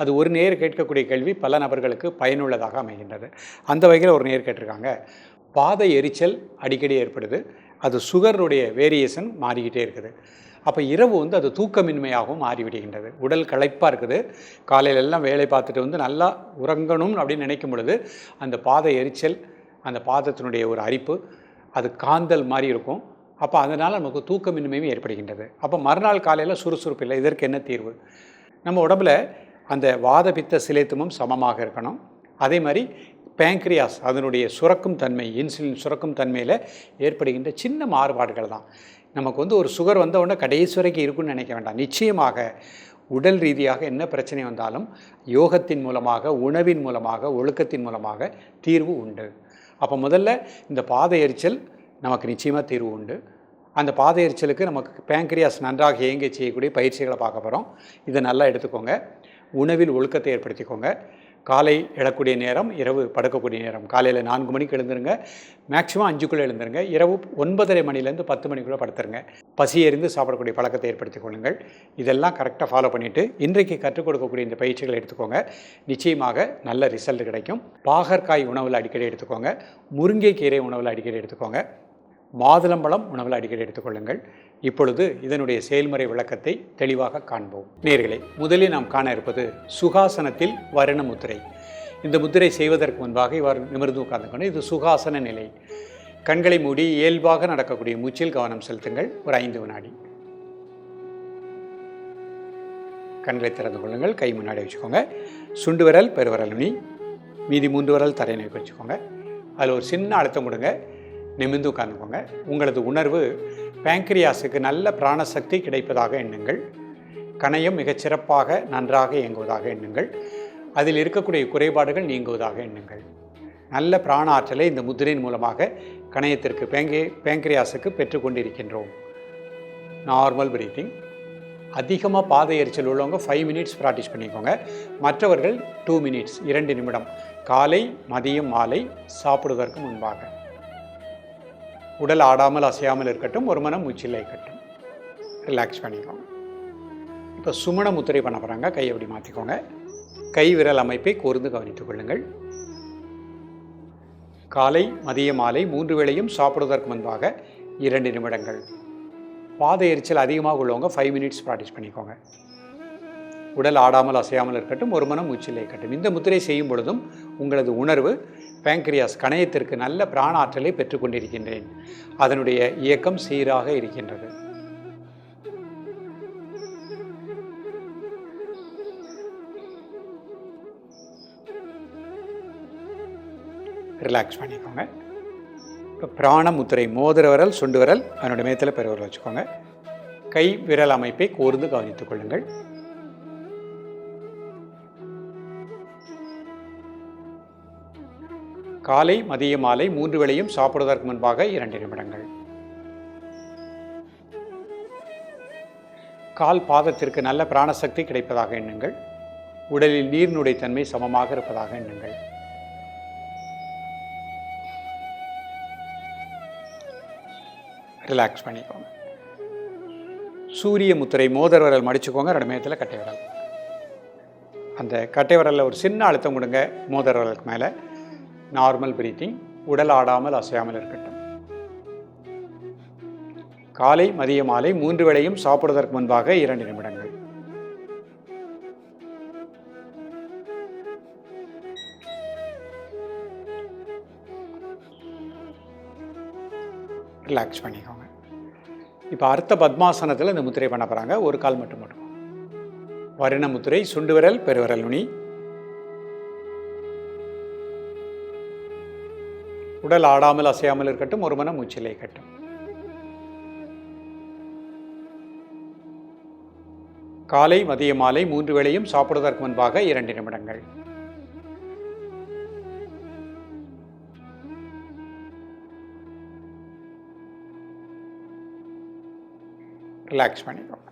அது ஒரு நேர் கேட்கக்கூடிய கேள்வி பல நபர்களுக்கு பயனுள்ளதாக அமைகின்றது. அந்த வகையில் ஒரு நேர் கேட்டிருக்காங்க. பாதை எரிச்சல் அடிக்கடி ஏற்படுது. அது சுகருடைய வேரியேஷன் மாறிக்கிட்டே இருக்குது. அப்போ இரவு வந்து அது தூக்கமின்மையாகவும் மாறிவிடுகின்றது. உடல் களைப்பாக இருக்குது. காலையில எல்லாம் வேலை பார்த்துட்டு வந்து நல்லா உறங்கணும் அப்படின்னு நினைக்கும் பொழுது அந்த பாத எரிச்சல் அந்த பாதத்தினுடைய ஒரு அரிப்பு அது காந்தல் மாதிரி இருக்கும். அப்போ அதனால் நமக்கு தூக்கமின்மையும் ஏற்படுகின்றது. அப்போ மறுநாள் காலையில் சுறுசுறுப்பு இல்லை. இதற்கு என்ன தீர்வு? நம்ம உடம்புல அந்த வாத பித்த சமமாக இருக்கணும். அதே மாதிரி பேங்க்ரியாஸ் அதனுடைய சுரக்கும் தன்மை இன்சுலின் சுரக்கும் தன்மையில் ஏற்படுகின்ற சின்ன மாறுபாடுகள் தான். நமக்கு வந்து ஒரு சுகர் வந்த உடனே கடைசி வரைக்கும் இருக்குன்னு நினைக்க வேண்டாம். நிச்சயமாக உடல் ரீதியாக என்ன பிரச்சனை வந்தாலும் யோகத்தின் மூலமாக உணவின் மூலமாக ஒழுக்கத்தின் மூலமாக தீர்வு உண்டு. அப்போ முதல்ல இந்த பாத எரிச்சல் நமக்கு நிச்சயமாக தீர்வு உண்டு. அந்த பாத எரிச்சலுக்கு நமக்கு பேங்க்ரியாஸ் நன்றாக இயங்க செய்யக்கூடிய பயிற்சிகளை பார்க்க போகிறோம் இதை நல்லா எடுத்துக்கோங்க. உணவில் ஒழுக்கத்தை ஏற்படுத்திக்கோங்க. காலை எழக்கூடிய நேரம் இரவு படுக்கக்கூடிய நேரம். காலையில் நான்கு மணிக்கு எழுந்துருங்க. மேக்ஸிமம் அஞ்சுக்குள்ளே எழுந்துருங்க. இரவு ஒன்பதரை மணிலேருந்து பத்து மணிக்குள்ளே படுத்துருங்க. பசி எறிந்து சாப்பிடக்கூடிய பழக்கத்தை ஏற்படுத்திக் கொள்ளுங்கள். இதெல்லாம் கரெக்டாக ஃபாலோ பண்ணிவிட்டு இன்றைக்கு கற்றுக் கொடுக்கக்கூடிய இந்த பயிற்சிகளை எடுத்துக்கோங்க. நிச்சயமாக நல்ல ரிசல்ட் கிடைக்கும். பாகற்காய் உணவில் அடிக்கடி எடுத்துக்கோங்க. முருங்கைக்கீரை உணவில் அடிக்கடி எடுத்துக்கோங்க. மாதுளம்பழம் உணவில் அடிக்கடி எடுத்துக்கொள்ளுங்கள். இப்பொழுது இதனுடைய செயல்முறை விளக்கத்தை தெளிவாக காண்போம். நேர்களை முதலில் நாம் காண இருப்பது சுகாசனத்தில் வரண முத்திரை. இந்த முத்திரை செய்வதற்கு முன்பாக இவர் நிமிர்ந்து உட்கார்ந்துக்கணும் இது சுகாசன நிலை. கண்களை மூடி இயல்பாக நடக்கக்கூடிய மூச்சில் கவனம் செலுத்துங்கள். ஒரு ஐந்து வினாடி. கண்களை திறந்து கொள்ளுங்கள். கை முன்னாடி வச்சுக்கோங்க. சுண்டு விரல் பெருவரல் நுனி. மீதி மூன்று விரல் தரை நோக்கி வச்சுக்கோங்க. அதில் ஒரு சின்ன அழுத்தம் கொடுங்க. நிமிர்ந்து உட்கார்ந்துக்கோங்க. உங்களது உணர்வு பேங்க்ரியாஸுக்கு நல்ல பிராணசக்தி கிடைப்பதாக எண்ணுங்கள். கணையம் மிகச்சிறப்பாக நன்றாக இயங்குவதாக எண்ணுங்கள். அதில் இருக்கக்கூடிய குறைபாடுகள் நீங்குவதாக எண்ணுங்கள். நல்ல பிராண ஆற்றலை இந்த முத்திரையின் மூலமாக கணையத்திற்கு பேங்கே பேங்க்ரியாஸுக்கு பெற்றுக்கொண்டிருக்கின்றோம் நார்மல் பிரீத்திங் அதிகமாக பாதை எரிச்சல் உள்ளவங்க ஃபைவ் மினிட்ஸ் ப்ராக்டிஸ் பண்ணிக்கோங்க. மற்றவர்கள் டூ மினிட்ஸ் இரண்டு நிமிடம். காலை மதியம் மாலை சாப்பிடுவதற்கு முன்பாக. உடல் ஆடாமல் அசையாமல் இருக்கட்டும் ஒரு மனம் மூச்சில் இருக்கட்டும். ரிலாக்ஸ் பண்ணிக்கோங்க. இப்போ சுமண முத்திரை பண்ண போகிறாங்க கையை அப்படி மாற்றிக்கோங்க கை விரல் அமைப்பை கூர்ந்து கவனித்துக் கொள்ளுங்கள். காலை மதிய மாலை மூன்று வேளையும் சாப்பிடுவதற்கு முன்பாக இரண்டு நிமிடங்கள். பாத எரிச்சல் அதிகமாக உள்ளவங்க ஃபைவ் மினிட்ஸ் ப்ராக்டிஸ் பண்ணிக்கோங்க. உடல் ஆடாமல் அசையாமல் இருக்கட்டும் ஒரு மனம் மூச்சில் இருக்கட்டும். இந்த முத்திரை செய்யும் பொழுதும் உங்களது உணர்வு பேங்க்ரியாஸ் கணையத்திற்கு நல்ல பிராண ஆற்றலை பெற்றுக்கொண்டிருக்கின்றேன். அதனுடைய இயக்கம் சீராக இருக்கின்றது. ரிலாக்ஸ் பண்ணிக்கோங்க. இப்போ பிராண முத்திரை மோதிர விரல் சுண்டு விரல் அதனுடைய மேத்தில் பெருவிரல் வச்சுக்கோங்க. கை விரல் அமைப்பை கூர்ந்து கவனித்துக் கொள்ளுங்கள். காலை மதிய மாலை மூன்று வேளையும் சாப்பிடுவதற்கு முன்பாக இரண்டு நிமிடங்கள். கால் பாதத்திற்கு நல்ல பிராணசக்தி கிடைப்பதாக எண்ணுங்கள். உடலில் நீர்நுடைத்தன்மை தன்மை சமமாக இருப்பதாக எண்ணுங்கள். ரிலாக்ஸ் பண்ணிக்கோங்க. சூரிய முத்திரை மோதர் விரல் மடிச்சுக்கோங்க ரெண்டு நேரத்தில் கட்டை விரல். அந்த கட்டை விரலில் ஒரு சின்ன அழுத்தம் கொடுங்க மோதர் விரலுக்கு மேலே. நார்மல் பிரீத்திங் உடல் ஆடாமல் அசையாமல் இருக்கட்டும். காலை மதிய மாலை மூன்று வேளையும் சாப்பிடுவதற்கு முன்பாக இரண்டு நிமிடங்கள். ரிலாக்ஸ் பண்ணிக்கோங்க. இப்போ அர்த்த பத்மாசனத்தில் இந்த முத்திரை பண்ண போகிறாங்க ஒரு கால் மட்டும் மட்டும் வருண முத்திரை சுண்டு விரல் பெருவிரல் நுனி. உடல் ஆடாமல் அசையாமல் இருக்கட்டும் ஒரு மனம் மூச்சிலே கட்டும் காலை மதிய மாலை மூன்று வேளையும் சாப்பிடுவதற்கு முன்பாக இரண்டு நிமிடங்கள். ரிலாக்ஸ் பண்ணிக்கோங்க.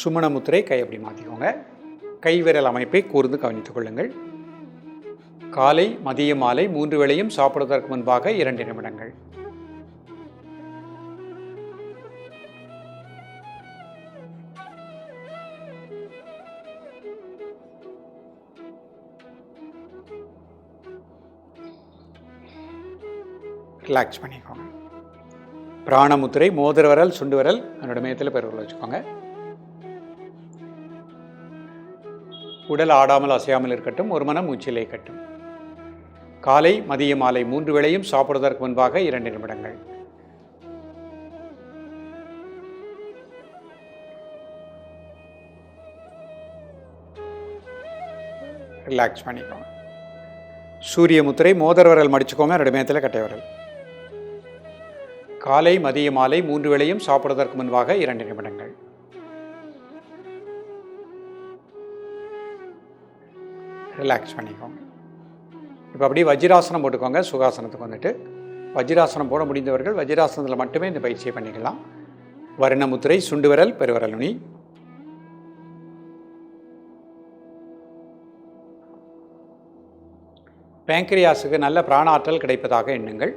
சுமண முத்திரை கை அப்படி மாற்றிக்கோங்க கைவிரல் அமைப்பை கூர்ந்து கவனித்துக் கொள்ளுங்கள். காலை மதிய மாலை மூன்று வேளையும் சாப்பிடுவதற்கு முன்பாக இரண்டு நிமிடங்கள். ரிலாக்ஸ் பண்ணிக்கோங்க. பிராணமுத்திரை மோதிர விரல் சுண்டு விரல் என்னோட மேயத்தில் பெருவில் வச்சுக்கோங்க. உடல் ஆடாமல் அசையாமல் இருக்கட்டும் ஒரு மனம் மூச்சிலே கட்டும் காலை மதிய மாலை மூன்று வேளையும் சாப்பிடுவதற்கு முன்பாக இரண்டு நிமிடங்கள். ரிலாக்ஸ் பண்ணிக்கோங்க. சூரிய முத்திரை மோதர் விரல் மடிச்சுக்கோங்க ரெண்டு மேத்தில் கட்டை விரல் காலை மதிய மாலை மூன்று வேளையும் சாப்பிடுவதற்கு முன்பாக இரண்டு நிமிடங்கள். ரிலாக்ஸ் பண்ணிக்கோங்க. இப்போ அப்படியே வஜ்ராசனம் போட்டுக்கோங்க சுகாசனத்துக்கு வந்துட்டு. வஜ்ராசனம் போட முடிந்தவர்கள் வஜ்ராசனத்தில் மட்டுமே இந்த பயிற்சியை பண்ணிக்கலாம். வர்ணமுத்திரை சுண்டுவரல் பெருவரலுனி பெருவிரல் நல்ல பிராணாற்றல் கிடைப்பதாக எண்ணுங்கள்.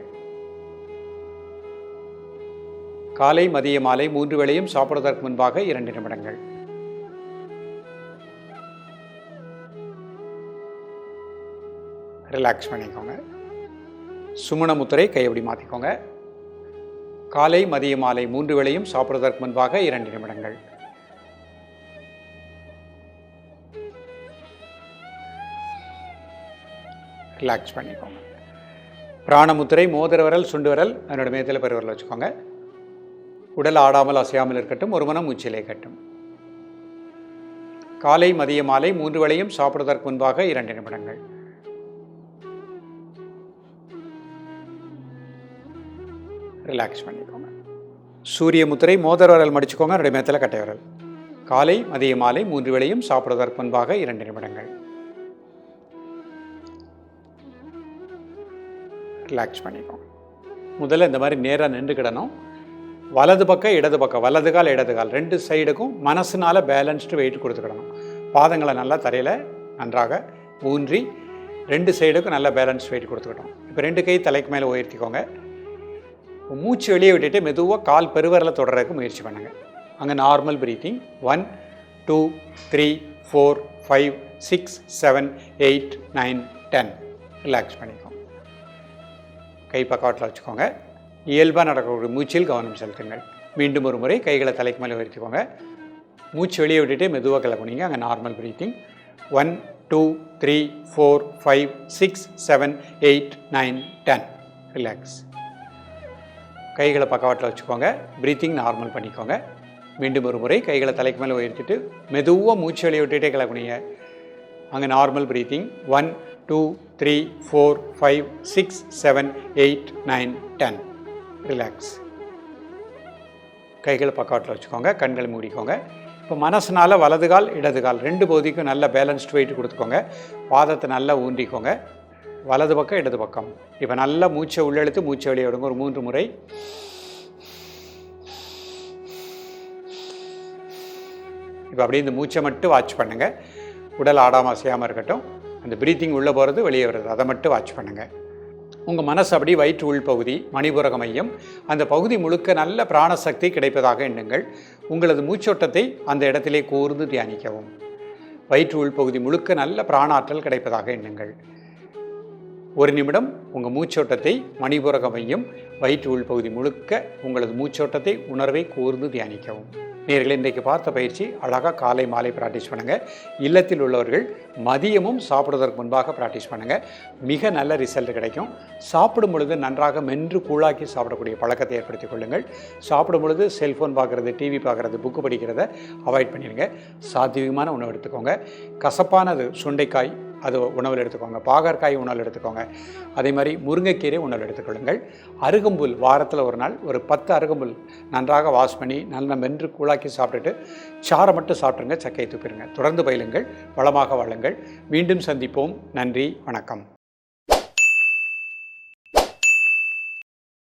காலை மதிய மாலை மூன்று வேளையும் சாப்பிடுவதற்கு முன்பாக இரண்டு நிமிடங்கள். ரிலாக்ஸ் பண்ணிக்கோங்க. சுமண முத்திரை கை அப்படி மாற்றிக்கோங்க காலை மதிய மாலை மூன்று வேளையும் சாப்பிடுவதற்கு முன்பாக இரண்டு நிமிடங்கள். ரிலாக்ஸ் பண்ணிக்கோங்க. பிராணமுத்திரை மோதிர விரல் சுண்டு விரல் அதனோட மேத்தில் பெருவரல் வச்சுக்கோங்க. உடல் ஆடாமல் அசையாமல் இருக்கட்டும் ஒரு மனம் மூச்சிலே கட்டும் காலை மதிய மாலை மூன்று வேளையும் சாப்பிடுவதற்கு முன்பாக இரண்டு நிமிடங்கள். ரிலாக்ஸ் பண்ணிக்கோங்க. சூரிய முத்திரை மோதர விரல் மடிச்சுக்கோங்க ரெண்டு மேத்தில் கட்டை விரல். காலை மதிய மாலை மூன்று வேளையும் சாப்பிடுவதற்கு முன்பாக இரண்டு நிமிடங்கள். ரிலாக்ஸ் பண்ணிக்கோங்க. முதல்ல இந்த மாதிரி நேராக நின்றுக்கிடணும் வலது பக்கம் இடது பக்கம் வலது கால் இடது கால் ரெண்டு சைடுக்கும் மனசுனால் பேலன்ஸ்டு வெயிட் கொடுத்துக்கிடணும் பாதங்களை நல்லா தரையில் நன்றாக ஊன்றி ரெண்டு சைடுக்கும் நல்லா பேலன்ஸ் வெயிட் கொடுத்துக்கிட்டோம் இப்போ ரெண்டு கை தலைக்கு மேலே உயர்த்திக்கோங்க. மூச்சு வெளியே விட்டுட்டு மெதுவாக கால் பெருவரில் தொடர்றதுக்கு முயற்சி பண்ணுங்கள் அங்கே normal breathing one two three four five six seven eight nine ten relax பண்ணிக்கோங்க கை பக்கவாட்டில் வச்சுக்கோங்க. இயல்பாக நடக்கக்கூடிய மூச்சில் கவனம் செலுத்துங்கள். மீண்டும் ஒரு முறை கைகளை தலைக்கு மேலே உயர்த்திக்கோங்க. மூச்சு வெளியே விட்டுட்டு மெதுவாக கிளம்புனீங்க. அங்கே normal breathing one two three four five six seven eight nine ten relax கைகளை பக்கவாட்டில் வச்சுக்கோங்க. ப்ரீத்திங் நார்மல் பண்ணிக்கோங்க. மீண்டும் ஒரு முறை கைகளை தலைக்கு மேலே உயர்த்திட்டு மெதுவாக மூச்சு வெளியே விட்டுட்டே கிளம்புனீங்க. அங்கே normal breathing one two three four five six seven eight nine ten relax கைகளை பக்கவாட்டில் வச்சுக்கோங்க. கண்களை மூடிக்கோங்க. இப்போ மனசுனால் வலது கால் இடது கால் ரெண்டு பகுதிக்கும் நல்ல பேலன்ஸ்ட் வெயிட் கொடுத்துக்கோங்க. பாதத்தை நல்லா ஊன்றிக்கோங்க வலது பக்கம் இடது பக்கம். இப்போ நல்லா மூச்சை உள்ளெழுத்து மூச்சை வெளியே விடுங்க. ஒரு மூன்று முறை. இப்போ அப்படியே இந்த மூச்சை மட்டும் வாட்ச் பண்ணுங்கள் உடல் ஆடாமல் அசையாமல் இருக்கட்டும். அந்த ப்ரீத்திங் உள்ளே போகிறது வெளியே வர்றது. அதை மட்டும் வாட்ச் பண்ணுங்கள் உங்கள் மனசு அப்படி வயிற்று உள்பகுதி மணிபுரக மையம். அந்த பகுதி முழுக்க நல்ல பிராணசக்தி கிடைப்பதாக எண்ணுங்கள். உங்களது மூச்சோட்டத்தை அந்த இடத்திலே கூர்ந்து தியானிக்கவும். வயிற்று உள்பகுதி முழுக்க நல்ல பிராணாற்றல் கிடைப்பதாக எண்ணுங்கள். ஒரு நிமிடம் உங்கள் மூச்சோட்டத்தை மணிபுரக மையம் வயிற்று உள்பகுதி முழுக்க உங்களது மூச்சோட்டத்தை உணர்வை கூர்ந்து தியானிக்கவும். நேர்களை இன்றைக்கு பார்த்த பயிற்சி அழகாக காலை மாலை ப்ராக்டிஸ் பண்ணுங்கள் இல்லத்தில் உள்ளவர்கள் மதியமும் சாப்பிடுவதற்கு முன்பாக ப்ராக்டிஸ் பண்ணுங்கள் மிக நல்ல ரிசல்ட் கிடைக்கும். சாப்பிடும் பொழுது நன்றாக மென்று கூழாக்கி சாப்பிடக்கூடிய பழக்கத்தை ஏற்படுத்திக் கொள்ளுங்கள். சாப்பிடும் பொழுது செல்ஃபோன் பார்க்குறது டிவி பார்க்குறது புக்கு படிக்கிறத அவாய்ட் பண்ணிடுங்க. சாத்வீகமான உணவு எடுத்துக்கோங்க. கசப்பானது சுண்டைக்காய் அது உணவில் எடுத்துக்கோங்க. பாகற்காய் உணவில் எடுத்துக்கோங்க. அதே மாதிரி முருங்கைக்கீரை உணவில் எடுத்துக்கொள்ளுங்கள். அருகம்புல் வாரத்தில் ஒரு நாள் ஒரு பத்து அருகம்புல் நன்றாக வாஷ் பண்ணி நல்லா மென்று கூழாக்கி சாப்பிட்டுட்டு சாரை மட்டும் சாப்பிட்ருங்க சக்கையை துப்பிடுங்க தொடர்ந்து பயிலுங்கள் வளமாக வாழுங்கள். மீண்டும் சந்திப்போம். நன்றி வணக்கம்.